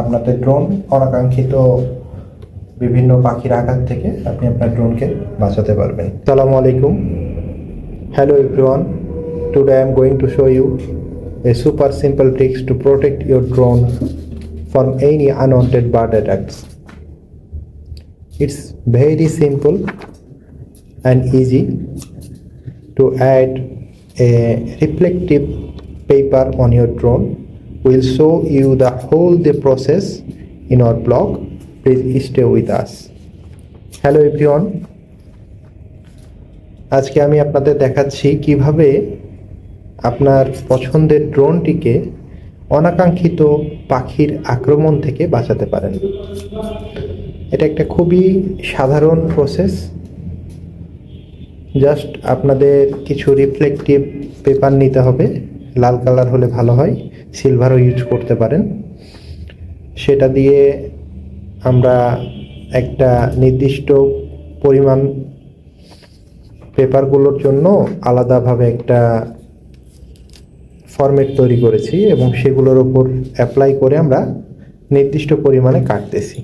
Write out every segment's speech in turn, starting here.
আপনাদের ড্রোন অনাকাঙ্ক্ষিত বিভিন্ন পাখির আঘাত থেকে আপনি আপনার ড্রোনকে বাঁচাতে পারবেন। সালাম আলাইকুম। Hello everyone today I am going to show you a super simple tricks to protect your drone from any unwanted bird attacks it's very simple and easy to add a reflective paper on your drone We'll show you the whole the process in our blog. Please stay with us. Hello, everyone. আজকে আমি আপনাদের দেখাচ্ছি কীভাবে আপনার পছন্দের ড্রোনটিকে অনাকাঙ্ক্ষিত পাখির আক্রমণ থেকে বাঁচাতে পারেন এটা একটা খুবই সাধারণ প্রসেস জাস্ট আপনাদের কিছু রিফ্লেকটিভ পেপার নিতে হবে লাল কালার হলে ভালো হয় সিলভারও ইউজ করতে পারেন। সেটা দিয়ে আমরা একটা নির্দিষ্ট পরিমাণ পেপারগুলোর জন্য আলাদাভাবে একটা ফরম্যাট তৈরি করেছি এবং সেগুলোর ওপর অ্যাপ্লাই করে আমরা নির্দিষ্ট পরিমাণে কাটতেছি।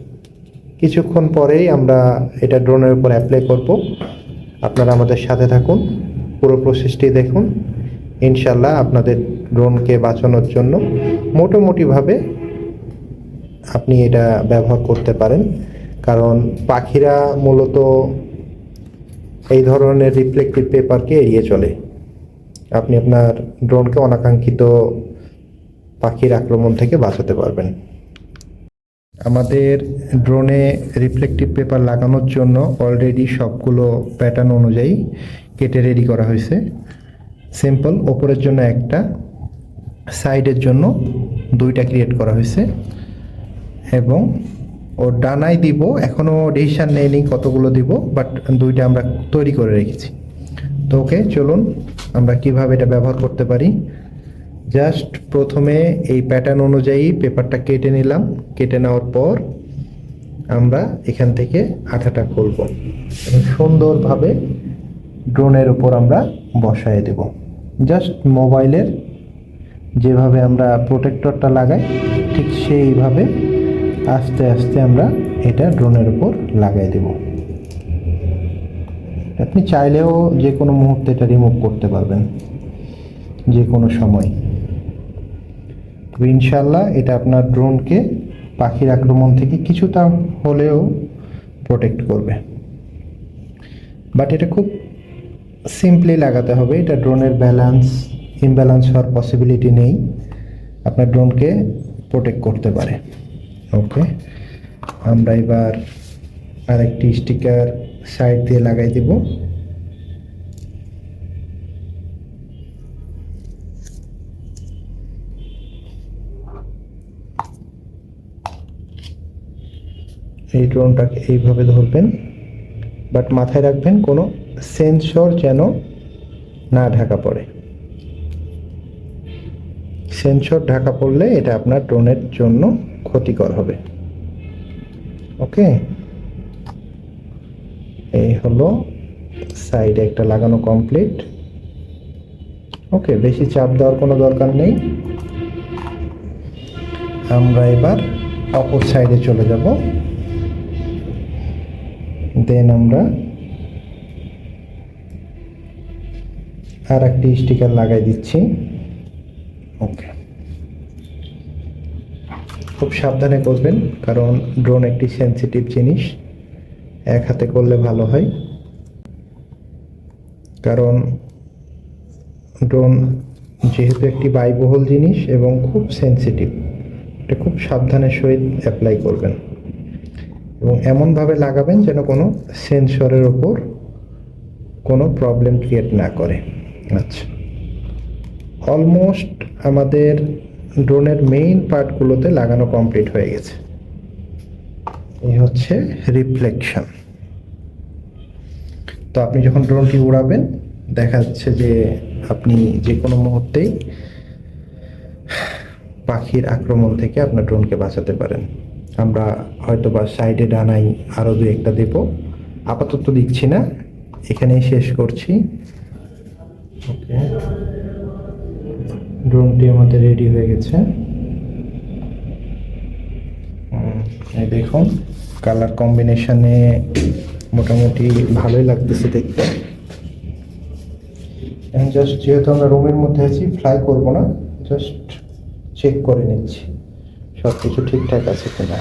কিছুক্ষণ পরেই আমরা এটা ড্রোনের উপর অ্যাপ্লাই করব। আপনারা আমাদের সাথে থাকুন, পুরো প্রসেসটি দেখুন। ইনশাল্লাহ আপনাদের ড্রোনকে বাঁচানোর জন্য মোটামুটিভাবে আপনি এটা ব্যবহার করতে পারেন। কারণ পাখিরা মূলত এই ধরনের রিফ্লেক্টিভ পেপারকে এড়িয়ে চলে। আপনি আপনার ড্রোনকে অনাকাঙ্ক্ষিত পাখির আক্রমণ থেকে বাঁচাতে পারবেন। আমাদের ড্রোনে রিফ্লেকটিভ পেপার লাগানোর জন্য অলরেডি সবগুলো প্যাটার্ন অনুযায়ী কেটে রেডি করা হয়েছে। সিম্পল ওপরের জন্য একটা সাইডের জন্য দুইটা ক্রিয়েট করা হয়েছে এবং ও ডানায় দিব এখনও ডিসিশান নেয়নি কতগুলো দিব বাট দুইটা আমরা তৈরি করে রেখেছি। তো ওকে, চলুন আমরা কীভাবে এটা ব্যবহার করতে পারি। জাস্ট প্রথমে এই প্যাটার্ন অনুযায়ী পেপারটা কেটে নিলাম। কেটে নেওয়ার পর আমরা এখান থেকে আঠাটা খুলব। এবং সুন্দরভাবে ড্রোনের উপর আমরা বসায় দেব। জাস্ট মোবাইলের যেভাবে আমরা প্রোটেক্টরটা লাগাই, ঠিক সেইভাবে আস্তে আস্তে আমরা এটা ড্রোনের উপর লাগাই দেবো। আপনি চাইলেও যে কোনো মুহূর্তে এটা রিমুভ করতে পারবেন, যে কোনো সময়। তবে ইনশাল্লাহ এটা আপনার ড্রোনকে পাখির আক্রমণ থেকে কিছুটা হলেও প্রোটেক্ট করবে। বাট এটা খুব সিম্পলি লাগাতে হবে, এটা ড্রোনের ব্যালেন্স ইমব্যালেন্স হওয়ার পসিবিলিটি নেই। আপনার ড্রোনকে প্রোটেক্ট করতে পারে। ওকে আমরা এবার আরেকটি স্টিকার সাইড দিয়ে লাগাই দেব। এই ড্রোনটাকে এইভাবে ধরবেন বাট মাথায় রাখবেন কোনো সেন্সর যেন না ঢাকা পড়ে। সেন্সর ঢাকা পড়লে এটা আপনার ড্রোনের জন্য ক্ষতিকর হবে। ওকে? এই হলো সাইডে একটা লাগানো কমপ্লিট। ওকে, বেশি চাপ দেওয়ার কোনো দরকার নেই। আমরা এবার অপর সাইডে চলে যাব। দেন আমরা আর একটি স্টিকার লাগাই দিচ্ছি। ওকে খুব সাবধানে করবেন কারণ ড্রোন একটি সেন্সিটিভ জিনিস। এক হাতে করলে ভালো হয়। কারণ ড্রোন যেহেতু একটি ব্যয়বহুল জিনিস এবং খুব সেন্সিটিভ এটা খুব সাবধানের সহিত অ্যাপ্লাই করবেন। এবং এমনভাবে লাগাবেন যেন কোনো সেন্সরের ওপর কোনো প্রবলেম ক্রিয়েট না করে। আচ্ছা। অলমোস্ট আমাদের ড্রোনের মেইন পার্টগুলোতে লাগানো কমপ্লিট হয়ে গেছে। এই হচ্ছে রিফ্লেকশন তো আপনি যখন ড্রোনটি উড়াবেন, দেখা যাচ্ছে যে আপনি যে কোনো মুহূর্তেই পাখির আক্রমণ থেকে আপনার ড্রোনকে বাঁচাতে পারেন। আমরা হয়তো বা সাইডে ডানাই আরও দু একটা দেব। আপাতত দিচ্ছি না। এখানেই শেষ করছি। ওকে ড্রোনটি আমাদের রেডি হয়ে গেছে। এই দেখুন কালার কম্বিনেশনে মোটামুটি ভালোই লাগতেছে দেখতে। জাস্ট যেহেতু আমরা রুমের মধ্যে আছি ফ্লাই করব না জাস্ট চেক করে নিচ্ছি সব কিছু ঠিকঠাক আছে কিনা।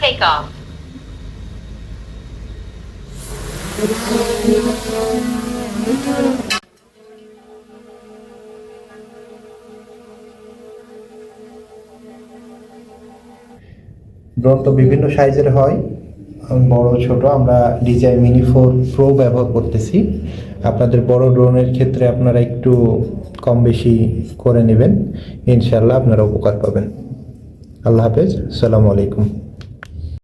Take off. তো বিভিন্ন সাইজের হয়, বড়, ছোট, আমরা ডিজাই মিনি ফোর প্রো ব্যবহার করতেছি। আপনাদের বড় ড্রোনের ক্ষেত্রে আপনারা একটু কম বেশি করে নেবেন। ইনশাল্লাহ আপনারা উপকার পাবেন। আল্লাহ হাফেজ, সালামু আলাইকুম।